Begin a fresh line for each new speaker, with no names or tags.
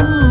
Ooh.